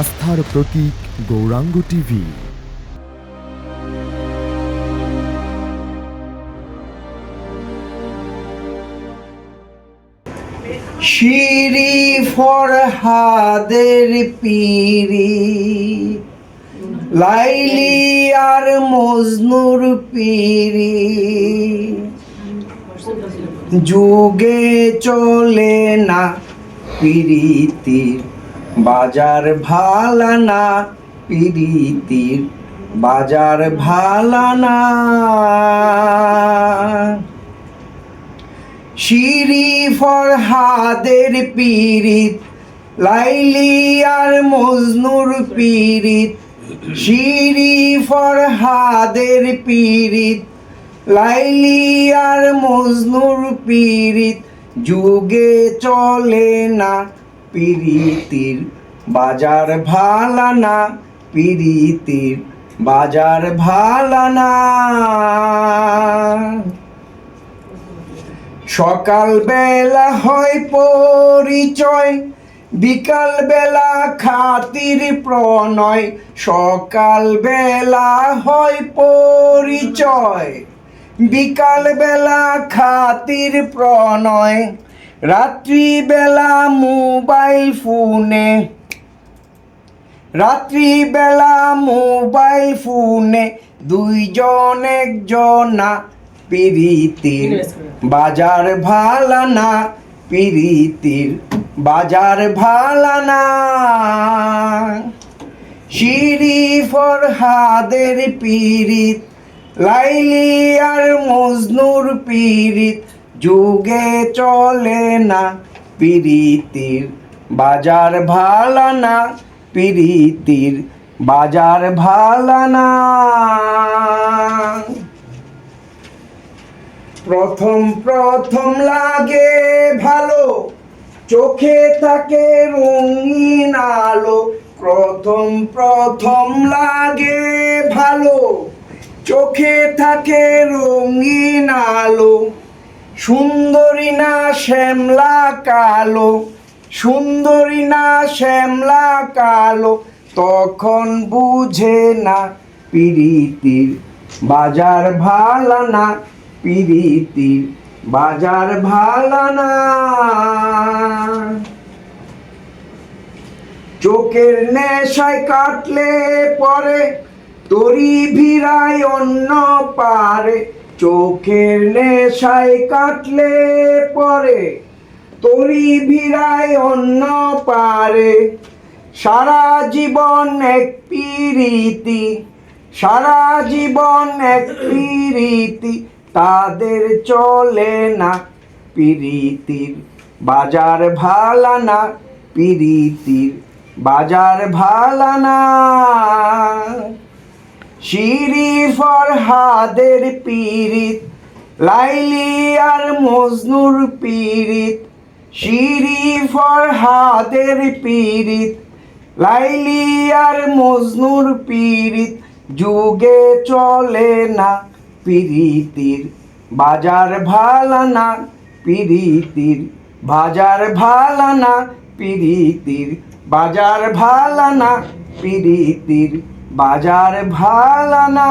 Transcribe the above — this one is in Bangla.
আস্থার প্রতীক গৌরাঙ্গ টিভি। শিরি ফরহাদের পিরি লাইলি আর মজনুর পিরি যুগে চলে না পিরিতির বাজার ভালানা পিরিতির বাজার ভালানা শিরি ফরহাদের পিরিত লাইলি আর মজনুর পিরিত শিরি ফরহাদের পিরিত লাইলি আর মজনুর পিরিত যুগে চলে না পিরিতির বাজার ভালানা, পিরিতির বাজার ভালানা। সকাল বেলা হয় পরিচয় বিকাল বেলা খাতির প্রণয় সকাল বেলা হয় পরিচয় বিকাল বেলা খাতির প্রণয়। রাত্রি বেলা মোবাইল ফোনে। রাত্রি বেলা মোবাইল ফোনে দুইজন একজনা পিরিতির বাজার ভালানা, পিরিতির বাজার ভালানা। শিরি ফরহাদের পিরিত লাইলি আর মজনুর পিরিত যুগে চলে না, পিরিতির বাজার ভালানা পিরিতির বাজার ভালানা প্রথম প্রথম লাগে ভালো, চোখে থাকে রঙিন আলো। প্রথম প্রথম লাগে ভালো, চোখে থাকে রঙিন আলো। সুন্দরী না শ্যামলা, কালো। সুন্দরী না শ্যামলা, কালো। তখন বুঝে না পিরিতির বাজার ভালানা পিরিতির বাজার ভালানা চোখের নেশায় কাটলে পরে, তরি ভিড়ায় অন্য পারে। চোখের নেশায় কাটলে পরে, তরি ভিড়ায় অন্য পারে। সারা জীবন এক পিরিতি, সারা জীবন এক পিরিতি, তাদের চলে না পিরিতির বাজার ভালানা পিরিতির বাজার ভালানা শিরি ফরহাদের পিরিত লাইলি আর মজনুর পিরিত শিরি ফরহাদের পিরিত লাইলি আর মজনুর পিরিত যুগে চলে না পিরিতির বাজার ভালানা পিরিতির বাজার ভালানা পিরিতির বাজার ভালানা পিরিতির বাজার ভালানা।